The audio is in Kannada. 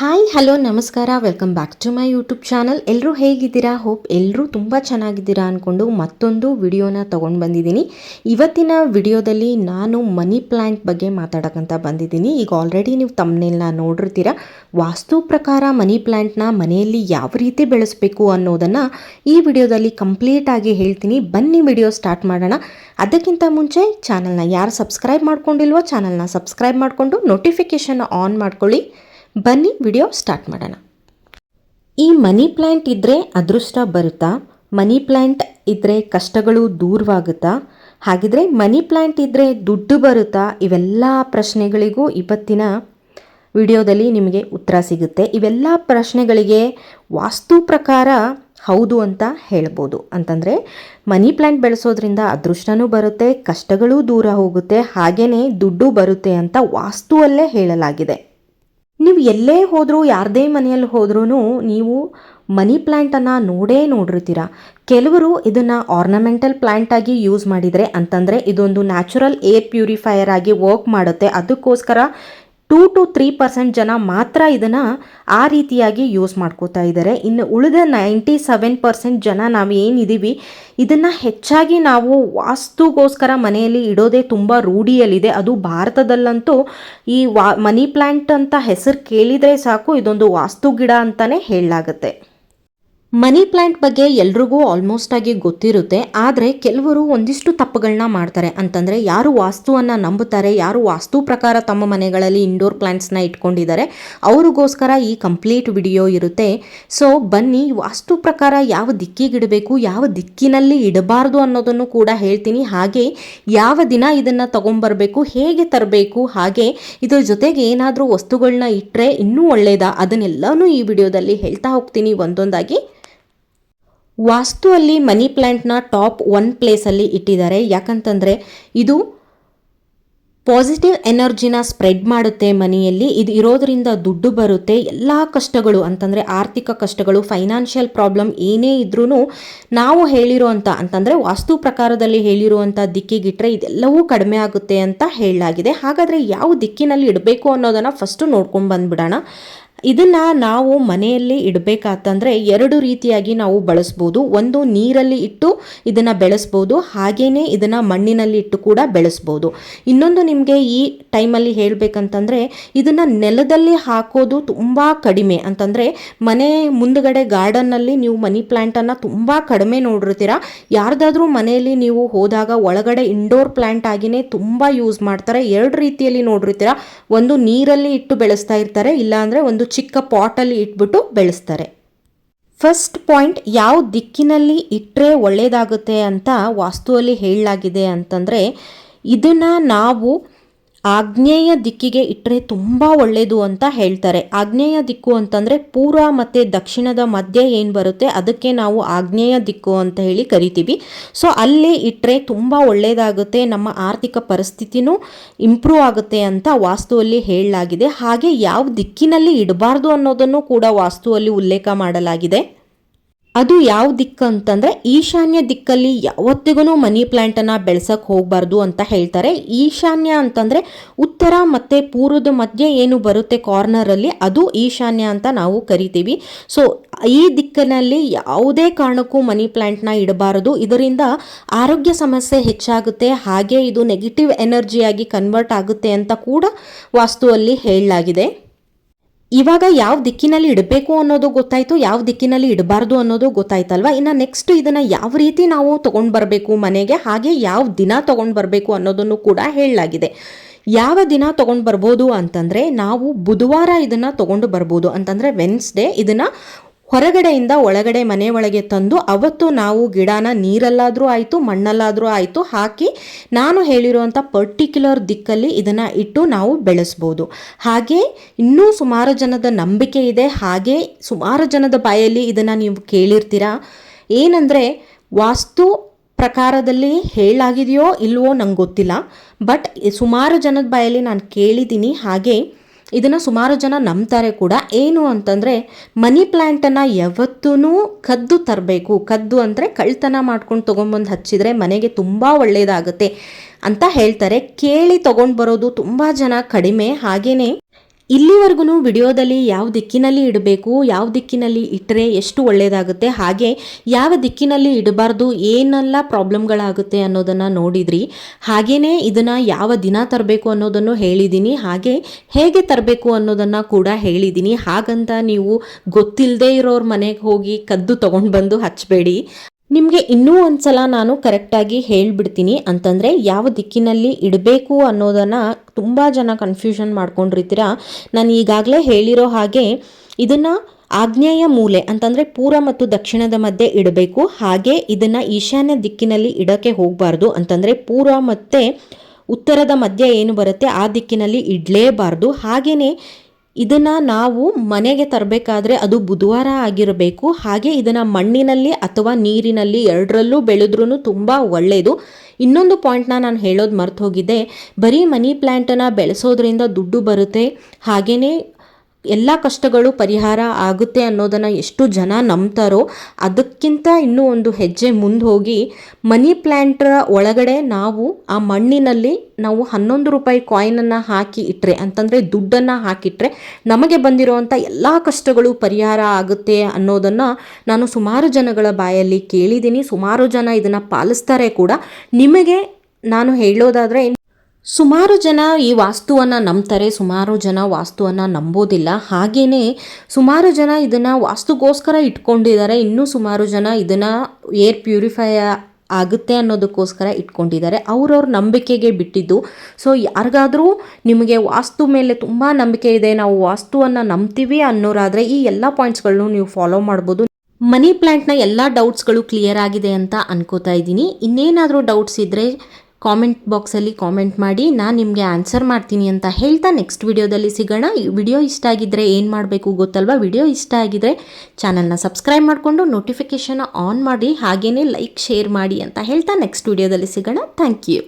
ಹಾಯ್, ಹಲೋ, ನಮಸ್ಕಾರ. Welcome back to my YouTube channel ಎಲ್ಲರೂ ಹೇಗಿದ್ದೀರಾ? ಹೋಪ್ ಎಲ್ಲರೂ ತುಂಬ ಚೆನ್ನಾಗಿದ್ದೀರಾ ಅಂದ್ಕೊಂಡು ಮತ್ತೊಂದು ವಿಡಿಯೋನ ತೊಗೊಂಡು ಬಂದಿದ್ದೀನಿ. ಇವತ್ತಿನ ವಿಡಿಯೋದಲ್ಲಿ ನಾನು ಮನಿ ಪ್ಲ್ಯಾಂಟ್ ಬಗ್ಗೆ ಮಾತಾಡೋಕ್ಕಂತ ಬಂದಿದ್ದೀನಿ. ಈಗ ಆಲ್ರೆಡಿ ನೀವು ತಮ್ಮನೆಲ್ಲ ನೋಡಿರ್ತೀರ. ವಾಸ್ತು ಪ್ರಕಾರ ಮನಿ ಪ್ಲ್ಯಾಂಟ್ನ ಮನೆಯಲ್ಲಿ ಯಾವ ರೀತಿ ಬೆಳೆಸಬೇಕು ಅನ್ನೋದನ್ನು ಈ ವಿಡಿಯೋದಲ್ಲಿ ಕಂಪ್ಲೀಟಾಗಿ ಹೇಳ್ತೀನಿ. ಬನ್ನಿ ವಿಡಿಯೋ ಸ್ಟಾರ್ಟ್ ಮಾಡೋಣ. ಅದಕ್ಕಿಂತ ಮುಂಚೆ ಚಾನಲ್ನ ಯಾರು ಸಬ್ಸ್ಕ್ರೈಬ್ ಮಾಡ್ಕೊಂಡಿಲ್ವೋ ಚಾನಲ್ನ ಸಬ್ಸ್ಕ್ರೈಬ್ ಮಾಡಿಕೊಂಡು ನೋಟಿಫಿಕೇಷನ್ ಆನ್ ಮಾಡ್ಕೊಳ್ಳಿ. ಬನ್ನಿ ವಿಡಿಯೋ ಸ್ಟಾರ್ಟ್ ಮಾಡೋಣ. ಈ ಮನಿ ಪ್ಲ್ಯಾಂಟ್ ಇದ್ದರೆ ಅದೃಷ್ಟ ಬರುತ್ತಾ? ಮನಿ ಪ್ಲ್ಯಾಂಟ್ ಇದ್ದರೆ ಕಷ್ಟಗಳು ದೂರವಾಗುತ್ತಾ? ಹಾಗಿದ್ರೆ ಮನಿ ಪ್ಲ್ಯಾಂಟ್ ಇದ್ದರೆ ದುಡ್ಡು ಬರುತ್ತಾ? ಇವೆಲ್ಲ ಪ್ರಶ್ನೆಗಳಿಗೂ ಇವತ್ತಿನ ವಿಡಿಯೋದಲ್ಲಿ ನಿಮಗೆ ಉತ್ತರ ಸಿಗುತ್ತೆ. ಇವೆಲ್ಲ ಪ್ರಶ್ನೆಗಳಿಗೆ ವಾಸ್ತು ಪ್ರಕಾರ ಹೌದು ಅಂತ ಹೇಳ್ಬೋದು. ಅಂತಂದರೆ, ಮನಿ ಪ್ಲ್ಯಾಂಟ್ ಬೆಳೆಸೋದ್ರಿಂದ ಅದೃಷ್ಟನೂ ಬರುತ್ತೆ, ಕಷ್ಟಗಳೂ ದೂರ ಹೋಗುತ್ತೆ ಹಾಗೆಯೇ ದುಡ್ಡು ಬರುತ್ತೆ ಅಂತ ವಾಸ್ತುವಲ್ಲೇ ಹೇಳಲಾಗಿದೆ. ನೀವು ಎಲ್ಲೇ ಹೋದರೂ, ಯಾರದೇ ಮನೆಯಲ್ಲಿ ಹೋದ್ರೂ ನೀವು ಮನಿ ಪ್ಲ್ಯಾಂಟನ್ನು ನೋಡೇ ನೋಡಿರ್ತೀರ. ಕೆಲವರು ಇದನ್ನು ಆರ್ನಮೆಂಟಲ್ ಪ್ಲ್ಯಾಂಟ್ ಆಗಿ ಯೂಸ್ ಮಾಡಿದರೆ ಅಂತಂದರೆ ಇದೊಂದು ನ್ಯಾಚುರಲ್ ಏರ್ ಪ್ಯೂರಿಫೈಯರ್ ಆಗಿ ವರ್ಕ್ ಮಾಡುತ್ತೆ. ಅದಕ್ಕೋಸ್ಕರ ಟೂ ಟು ತ್ರೀ ಪರ್ಸೆಂಟ್ ಜನ ಮಾತ್ರ ಇದನ್ನು ಆ ರೀತಿಯಾಗಿ ಯೂಸ್ ಮಾಡ್ಕೋತಾ ಇದ್ದಾರೆ. ಇನ್ನು ಉಳಿದ ನೈಂಟಿ ಸೆವೆನ್ ಪರ್ಸೆಂಟ್ ಜನ ನಾವು ಏನಿದ್ದೀವಿ ಇದನ್ನು ಹೆಚ್ಚಾಗಿ ನಾವು ವಾಸ್ತುಗೋಸ್ಕರ ಮನೆಯಲ್ಲಿ ಇಡೋದೇ ತುಂಬ ರೂಢಿಯಲ್ಲಿದೆ. ಅದು ಭಾರತದಲ್ಲಂತೂ ಈ ವಾ, ಮನಿ ಪ್ಲ್ಯಾಂಟ್ ಅಂತ ಹೆಸರು ಕೇಳಿದರೆ ಸಾಕು, ಇದೊಂದು ವಾಸ್ತು ಗಿಡ ಅಂತಲೇ ಹೇಳಲಾಗುತ್ತೆ. ಮನಿ ಪ್ಲ್ಯಾಂಟ್ ಬಗ್ಗೆ ಎಲ್ರಿಗೂ ಆಲ್ಮೋಸ್ಟ್ ಆಗಿ ಗೊತ್ತಿರುತ್ತೆ, ಆದರೆ ಕೆಲವರು ಒಂದಿಷ್ಟು ತಪ್ಪುಗಳನ್ನ ಮಾಡ್ತಾರೆ. ಅಂತಂದರೆ ಯಾರು ವಾಸ್ತುವನ್ನು ನಂಬುತ್ತಾರೆ, ಯಾರು ವಾಸ್ತು ಪ್ರಕಾರ ತಮ್ಮ ಮನೆಗಳಲ್ಲಿ ಇಂಡೋರ್ ಪ್ಲ್ಯಾಂಟ್ಸ್ನ ಇಟ್ಕೊಂಡಿದ್ದಾರೆ, ಅವರಿಗೋಸ್ಕರ ಈ ಕಂಪ್ಲೀಟ್ ವಿಡಿಯೋ ಇರುತ್ತೆ. ಸೊ ಬನ್ನಿ, ವಾಸ್ತು ಪ್ರಕಾರ ಯಾವ ದಿಕ್ಕಿಗೆ ಇಡಬೇಕು ಯಾವ ದಿಕ್ಕಿನಲ್ಲಿ ಇಡಬಾರ್ದು ಅನ್ನೋದನ್ನು ಕೂಡ ಹೇಳ್ತೀನಿ. ಹಾಗೆ ಯಾವ ದಿನ ಇದನ್ನು ತಗೊಂಬರ್ಬೇಕು, ಹೇಗೆ ತರಬೇಕು, ಹಾಗೆ ಇದರ ಜೊತೆಗೆ ಏನಾದರೂ ವಸ್ತುಗಳನ್ನ ಇಟ್ಟರೆ ಇನ್ನೂ ಒಳ್ಳೆಯದಾ ಅದನ್ನೆಲ್ಲನೂ ಈ ವಿಡಿಯೋದಲ್ಲಿ ಹೇಳ್ತಾ ಹೋಗ್ತೀನಿ ಒಂದೊಂದಾಗಿ. ವಾಸ್ತುವಲ್ಲಿ ಮನಿ ಪ್ಲ್ಯಾಂಟ್ನ ಟಾಪ್ ಒನ್ ಪ್ಲೇಸಲ್ಲಿ ಇಟ್ಟಿದ್ದಾರೆ. ಯಾಕಂತಂದರೆ ಇದು ಪಾಸಿಟಿವ್ ಎನರ್ಜಿನ ಸ್ಪ್ರೆಡ್ ಮಾಡುತ್ತೆ ಮನೆಯಲ್ಲಿ. ಇದು ಇರೋದರಿಂದ ದುಡ್ಡು ಬರುತ್ತೆ. ಎಲ್ಲ ಕಷ್ಟಗಳು, ಅಂತಂದರೆ ಆರ್ಥಿಕ ಕಷ್ಟಗಳು, ಫೈನಾನ್ಷಿಯಲ್ ಪ್ರಾಬ್ಲಮ್ ಏನೇ ಇದ್ರೂ ನಾವು ಹೇಳಿರುವಂಥ ಅಂತಂದರೆ ವಾಸ್ತು ಪ್ರಕಾರದಲ್ಲಿ ಹೇಳಿರುವಂಥ ದಿಕ್ಕಿಗಿಟ್ಟರೆ ಇದೆಲ್ಲವೂ ಕಡಿಮೆ ಆಗುತ್ತೆ ಅಂತ ಹೇಳಲಾಗಿದೆ. ಹಾಗಾದರೆ ಯಾವ ದಿಕ್ಕಿನಲ್ಲಿ ಇಡಬೇಕು ಅನ್ನೋದನ್ನು ಫಸ್ಟು ನೋಡ್ಕೊಂಡು ಬಂದ್ಬಿಡೋಣ. ಇದನ್ನು ನಾವು ಮನೆಯಲ್ಲಿ ಇಡಬೇಕಾತಂದರೆ ಎರಡು ರೀತಿಯಾಗಿ ನಾವು ಬಳಸ್ಬೋದು. ಒಂದು ನೀರಲ್ಲಿ ಇಟ್ಟು ಇದನ್ನು ಬೆಳೆಸ್ಬೋದು. ಹಾಗೆಯೇ ಇದನ್ನು ಮಣ್ಣಿನಲ್ಲಿ ಇಟ್ಟು ಕೂಡ ಬೆಳೆಸ್ಬೋದು. ಇನ್ನೊಂದು ನಿಮಗೆ ಈ ಟೈಮಲ್ಲಿ ಹೇಳಬೇಕಂತಂದರೆ ಇದನ್ನು ನೆಲದಲ್ಲಿ ಹಾಕೋದು ತುಂಬ ಕಡಿಮೆ. ಅಂತಂದರೆ ಮನೆ ಮುಂದುಗಡೆ ಗಾರ್ಡನ್ನಲ್ಲಿ ನೀವು ಮನಿ ಪ್ಲ್ಯಾಂಟನ್ನು ತುಂಬ ಕಡಿಮೆ ನೋಡಿರ್ತೀರ. ಯಾರ್ದಾದ್ರೂ ಮನೆಯಲ್ಲಿ ನೀವು ಹೋದಾಗ ಒಳಗಡೆ ಇಂಡೋರ್ ಪ್ಲಾಂಟ್ ಆಗಿನೇ ತುಂಬ ಯೂಸ್ ಮಾಡ್ತಾರೆ. ಎರಡು ರೀತಿಯಲ್ಲಿ ನೋಡಿರ್ತೀರ. ಒಂದು ನೀರಲ್ಲಿ ಇಟ್ಟು ಬೆಳೆಸ್ತಾ ಇರ್ತಾರೆ. ಇಲ್ಲಾಂದರೆ ಒಂದು ಚಿಕ್ಕ ಪಾಟಲ್ಲಿ ಇಟ್ಬಿಟ್ಟು ಬೆಳೆಸ್ತಾರೆ. ಫಸ್ಟ್ ಪಾಯಿಂಟ್, ಯಾವ ದಿಕ್ಕಿನಲ್ಲಿ ಇಟ್ಟರೆ ಒಳ್ಳೆಯದಾಗುತ್ತೆ ಅಂತ ವಾಸ್ತುವಲ್ಲಿ ಹೇಳಲಾಗಿದೆ ಅಂತಂದರೆ, ಇದನ್ನು ನಾವು ಆಗ್ನೇಯ ದಿಕ್ಕಿಗೆ ಇಟ್ಟರೆ ತುಂಬ ಒಳ್ಳೆಯದು ಅಂತ ಹೇಳ್ತಾರೆ. ಆಗ್ನೇಯ ದಿಕ್ಕು ಅಂತಂದರೆ ಪೂರ್ವ ಮತ್ತು ದಕ್ಷಿಣದ ಮಧ್ಯೆ ಏನು ಬರುತ್ತೆ? ಅದಕ್ಕೆ ನಾವು ಆಗ್ನೇಯ ದಿಕ್ಕು ಅಂತ ಹೇಳಿ ಕರಿತೀವಿ. ಸೊ ಅಲ್ಲಿ ಇಟ್ಟರೆ ತುಂಬ ಒಳ್ಳೆಯದಾಗುತ್ತೆ ನಮ್ಮ ಆರ್ಥಿಕ ಪರಿಸ್ಥಿತಿನೂ ಇಂಪ್ರೂವ್ ಆಗುತ್ತೆ ಅಂತ ವಾಸ್ತುವಲ್ಲಿ ಹೇಳಲಾಗಿದೆ. ಹಾಗೆ ಯಾವ ದಿಕ್ಕಿನಲ್ಲಿ ಇಡಬಾರ್ದು ಅನ್ನೋದನ್ನು ಕೂಡ ವಾಸ್ತುವಲ್ಲಿ ಉಲ್ಲೇಖ ಮಾಡಲಾಗಿದೆ. ಅದು ಯಾವ ದಿಕ್ಕು ಅಂತಂದರೆ ಈಶಾನ್ಯ ದಿಕ್ಕಲ್ಲಿ ಯಾವತ್ತಿಗೂ ಮನಿ ಪ್ಲ್ಯಾಂಟನ್ನು ಬೆಳೆಸೋಕ್ಕೆ ಹೋಗಬಾರ್ದು ಅಂತ ಹೇಳ್ತಾರೆ. ಈಶಾನ್ಯ ಅಂತಂದರೆ ಉತ್ತರ ಮತ್ತು ಪೂರ್ವದ ಮಧ್ಯೆ ಏನು ಬರುತ್ತೆ ಕಾರ್ನರಲ್ಲಿ ಅದು ಈಶಾನ್ಯ ಅಂತ ನಾವು ಕರಿತೀವಿ. ಸೊ, ಈ ದಿಕ್ಕಿನಲ್ಲಿ ಯಾವುದೇ ಕಾರಣಕ್ಕೂ ಮನಿ ಪ್ಲ್ಯಾಂಟ್ನ ಇಡಬಾರದು. ಇದರಿಂದ ಆರೋಗ್ಯ ಸಮಸ್ಯೆ ಹೆಚ್ಚಾಗುತ್ತೆ. ಹಾಗೆ ಇದು ನೆಗೆಟಿವ್ ಎನರ್ಜಿಯಾಗಿ ಕನ್ವರ್ಟ್ ಆಗುತ್ತೆ ಅಂತ ಕೂಡ ವಾಸ್ತುವಲ್ಲಿ ಹೇಳಲಾಗಿದೆ. ಇವಾಗ ಯಾವ ದಿಕ್ಕಿನಲ್ಲಿ ಇಡಬೇಕು ಅನ್ನೋದು ಗೊತ್ತಾಯಿತು, ಯಾವ ದಿಕ್ಕಿನಲ್ಲಿ ಇಡಬಾರ್ದು ಅನ್ನೋದು ಗೊತ್ತಾಯ್ತಲ್ವಾ? ಇನ್ನು ನೆಕ್ಸ್ಟ್ ಇದನ್ನು ಯಾವ ರೀತಿ ನಾವು ತೊಗೊಂಡು ಬರಬೇಕು ಮನೆಗೆ, ಹಾಗೆ ಯಾವ ದಿನ ತೊಗೊಂಡು ಬರಬೇಕು ಅನ್ನೋದನ್ನು ಕೂಡ ಹೇಳಲಾಗಿದೆ. ಯಾವ ದಿನ ತೊಗೊಂಡು ಬರ್ಬೋದು ಅಂತಂದರೆ ನಾವು ಬುಧವಾರ ಇದನ್ನು ತೊಗೊಂಡು ಬರ್ಬೋದು. ಅಂತಂದರೆ ವೆನ್ಸ್ಡೇ ಇದನ್ನು ಹೊರಗಡೆಯಿಂದ ಒಳಗಡೆ ಮನೆ ಒಳಗೆ ತಂದು ಅವತ್ತು ನಾವು ಗಿಡನ ನೀರಲ್ಲಾದರೂ ಆಯಿತು, ಮಣ್ಣಲ್ಲಾದರೂ ಆಯಿತು ಹಾಕಿ ನಾನು ಹೇಳಿರುವಂಥ ಪರ್ಟಿಕ್ಯುಲರ್ ದಿಕ್ಕಲ್ಲಿ ಇದನ್ನು ಇಟ್ಟು ನಾವು ಬೆಳೆಸ್ಬೋದು. ಹಾಗೆ ಇನ್ನೂ ಸುಮಾರು ಜನದ ನಂಬಿಕೆ ಇದೆ. ಹಾಗೆ ಸುಮಾರು ಜನದ ಬಾಯಲ್ಲಿ ಇದನ್ನು ನೀವು ಕೇಳಿರ್ತೀರಾ? ಏನಂದರೆ ವಾಸ್ತು ಪ್ರಕಾರದಲ್ಲಿ ಹೇಳಾಗಿದೆಯೋ ಇಲ್ವೋ ನಂಗೆ ಗೊತ್ತಿಲ್ಲ. ಬಟ್ ಸುಮಾರು ಜನದ ಬಾಯಲ್ಲಿ ನಾನು ಕೇಳಿದ್ದೀನಿ. ಹಾಗೆ ಇದನ್ನು ಸುಮಾರು ಜನ ನಂಬ್ತಾರೆ ಕೂಡ. ಏನು ಅಂತಂದರೆ, ಮನಿ ಪ್ಲ್ಯಾಂಟನ್ನು ಯಾವತ್ತೂ ಕದ್ದು ತರಬೇಕು. ಕದ್ದು ಅಂದರೆ ಕಳ್ತನ ಮಾಡ್ಕೊಂಡು ತೊಗೊಂಬಂದು ಹಚ್ಚಿದರೆ ಮನೆಗೆ ತುಂಬ ಒಳ್ಳೆಯದಾಗುತ್ತೆ ಅಂತ ಹೇಳ್ತಾರೆ. ಕೇಳಿ ತೊಗೊಂಡು ಬರೋದು ತುಂಬ ಜನ ಕಡಿಮೆ. ಹಾಗೆಯೇ ಇಲ್ಲಿವರೆಗೂ ವಿಡಿಯೋದಲ್ಲಿ ಯಾವ ದಿಕ್ಕಿನಲ್ಲಿ ಇಡಬೇಕು, ಯಾವ ದಿಕ್ಕಿನಲ್ಲಿ ಇಟ್ಟರೆ ಎಷ್ಟು ಒಳ್ಳೆಯದಾಗುತ್ತೆ ಹಾಗೆ ಯಾವ ದಿಕ್ಕಿನಲ್ಲಿ ಇಡಬಾರ್ದು, ಏನೆಲ್ಲ ಪ್ರಾಬ್ಲಮ್ಗಳಾಗುತ್ತೆ ಅನ್ನೋದನ್ನು ನೋಡಿದ್ರಿ. ಹಾಗೆಯೇ ಇದನ್ನು ಯಾವ ದಿನ ತರಬೇಕು ಅನ್ನೋದನ್ನು ಹೇಳಿದ್ದೀನಿ ಹಾಗೆ ಹೇಗೆ ತರಬೇಕು ಅನ್ನೋದನ್ನು ಕೂಡ ಹೇಳಿದ್ದೀನಿ ಹಾಗಂತ ನೀವು ಗೊತ್ತಿಲ್ಲದೆ ಇರೋರ ಮನೆಗೆ ಹೋಗಿ ಕದ್ದು ತೊಗೊಂಡು ಬಂದು ಹಚ್ಚಬೇಡಿ ನಿಮಗೆ ಇನ್ನೂ ಒಂದ್ಸಲ ನಾನು ಕರೆಕ್ಟಾಗಿ ಹೇಳಿಬಿಡ್ತೀನಿ ಅಂತಂದರೆ ಯಾವ ದಿಕ್ಕಿನಲ್ಲಿ ಇಡಬೇಕು ಅನ್ನೋದನ್ನು ತುಂಬ ಜನ ಕನ್ಫ್ಯೂಷನ್ ಮಾಡ್ಕೊಂಡಿರ್ತೀರಾ? ನಾನು ಈಗಾಗಲೇ ಹೇಳಿರೋ ಹಾಗೆ ಇದನ್ನು ಆಗ್ನೇಯ ಮೂಲೆ ಅಂತಂದರೆ ಪೂರ್ವ ಮತ್ತು ದಕ್ಷಿಣದ ಮಧ್ಯೆ ಇಡಬೇಕು, ಹಾಗೆ ಇದನ್ನು ಈಶಾನ್ಯ ದಿಕ್ಕಿನಲ್ಲಿ ಇಡೋಕ್ಕೆ ಹೋಗಬಾರ್ದು ಅಂತಂದರೆ ಪೂರ್ವ ಮತ್ತು ಉತ್ತರದ ಮಧ್ಯೆ ಏನು ಬರುತ್ತೆ ಆ ದಿಕ್ಕಿನಲ್ಲಿ ಇಡಲೇಬಾರ್ದು. ಹಾಗೆಯೇ ಇದನ್ನು ನಾವು ಮನೆಗೆ ತರಬೇಕಾದ್ರೆ ಅದು ಬುಧವಾರ ಆಗಿರಬೇಕು. ಹಾಗೆ ಇದನ್ನು ಮಣ್ಣಿನಲ್ಲಿ ಅಥವಾ ನೀರಿನಲ್ಲಿ ಎರಡರಲ್ಲೂ ಬೆಳೆದ್ರೂ ತುಂಬ ಒಳ್ಳೆಯದು ಇನ್ನೊಂದು ಪಾಯಿಂಟ್ನ ನಾನು ಹೇಳೋದು ಮರ್ತು ಹೋಗಿದ್ದೆ ಬರೀ ಮನಿ ಪ್ಲ್ಯಾಂಟನ್ನು ಬೆಳೆಸೋದ್ರಿಂದ ದುಡ್ಡು ಬರುತ್ತೆ. ಹಾಗೆಯೇ ಎಲ್ಲ ಕಷ್ಟಗಳು ಪರಿಹಾರ ಆಗುತ್ತೆ ಅನ್ನೋದನ್ನು ಎಷ್ಟು ಜನ ನಂಬ್ತಾರೋ ಅದಕ್ಕಿಂತ ಇನ್ನೂ ಒಂದು ಹೆಜ್ಜೆ ಮುಂದೆ ಹೋಗಿ ಮನಿ ಪ್ಲ್ಯಾಂಟ್ರ ಒಳಗಡೆ ನಾವು ಆ ಮಣ್ಣಿನಲ್ಲಿ ನಾವು ಹನ್ನೊಂದು ರೂಪಾಯಿ ಕಾಯಿನನ್ನು ಹಾಕಿ ಇಟ್ಟರೆ ಅಂತಂದರೆ ದುಡ್ಡನ್ನು ಹಾಕಿಟ್ರೆ ನಮಗೆ ಬಂದಿರುವಂಥ ಎಲ್ಲ ಕಷ್ಟಗಳು ಪರಿಹಾರ ಆಗುತ್ತೆ ಅನ್ನೋದನ್ನು ನಾನು ಸುಮಾರು ಜನಗಳ ಬಾಯಲ್ಲಿ ಕೇಳಿದ್ದೀನಿ. ಸುಮಾರು ಜನ ಇದನ್ನು ಪಾಲಿಸ್ತಾರೆ ಕೂಡ. ನಿಮಗೆ ನಾನು ಹೇಳೋದಾದರೆ ಸುಮಾರು ಜನ ಈ ವಾಸ್ತುವನ್ನು ನಂಬ್ತಾರೆ, ಸುಮಾರು ಜನ ವಾಸ್ತುವನ್ನು ನಂಬೋದಿಲ್ಲ. ಹಾಗೆಯೇ ಸುಮಾರು ಜನ ಇದನ್ನು ವಾಸ್ತುಗೋಸ್ಕರ ಇಟ್ಕೊಂಡಿದ್ದಾರೆ, ಇನ್ನೂ ಸುಮಾರು ಜನ ಇದನ್ನು ಏರ್ ಪ್ಯೂರಿಫೈ ಆಗುತ್ತೆ ಅನ್ನೋದಕ್ಕೋಸ್ಕರ ಇಟ್ಕೊಂಡಿದ್ದಾರೆ. ಅವ್ರವ್ರ ನಂಬಿಕೆಗೆ ಬಿಟ್ಟಿದ್ದು. ಸೊ ಯಾರಿಗಾದರೂ ನಿಮಗೆ ವಾಸ್ತು ಮೇಲೆ ತುಂಬ ನಂಬಿಕೆ ಇದೆ, ನಾವು ವಾಸ್ತುವನ್ನು ನಂಬ್ತೀವಿ ಅನ್ನೋರಾದರೆ ಈ ಎಲ್ಲ ಪಾಯಿಂಟ್ಸ್ಗಳನ್ನು ನೀವು ಫಾಲೋ ಮಾಡ್ಬೋದು. ಮನಿ ಪ್ಲ್ಯಾಂಟ್ನ ಎಲ್ಲ ಡೌಟ್ಸ್ಗಳು ಕ್ಲಿಯರ್ ಆಗಿದೆ ಅಂತ ಅನ್ಕೋತಾ ಇದ್ದೀನಿ. ಇನ್ನೇನಾದರೂ ಡೌಟ್ಸ್ ಇದ್ದರೆ ಕಾಮೆಂಟ್ ಬಾಕ್ಸಲ್ಲಿ ಕಾಮೆಂಟ್ ಮಾಡಿ, ನಾನು ನಿಮಗೆ ಆನ್ಸರ್ ಮಾಡ್ತೀನಿ ಅಂತ ಹೇಳ್ತಾ ನೆಕ್ಸ್ಟ್ ವಿಡಿಯೋದಲ್ಲಿ ಸಿಗೋಣ. ಈ ವಿಡಿಯೋ ಇಷ್ಟ ಆಗಿದ್ದರೆ ಏನು ಮಾಡಬೇಕು ಗೊತ್ತಲ್ವಾ? ವಿಡಿಯೋ ಇಷ್ಟ ಆಗಿದ್ದರೆ ಚಾನಲ್ನ ಸಬ್ಸ್ಕ್ರೈಬ್ ಮಾಡಿಕೊಂಡು ನೋಟಿಫಿಕೇಷನ್ ಆನ್ ಮಾಡಿ ಹಾಗೆಯೇ ಲೈಕ್ ಶೇರ್ ಮಾಡಿ ಅಂತ ಹೇಳ್ತಾ ನೆಕ್ಸ್ಟ್ ವಿಡಿಯೋದಲ್ಲಿ ಸಿಗೋಣ. Thank you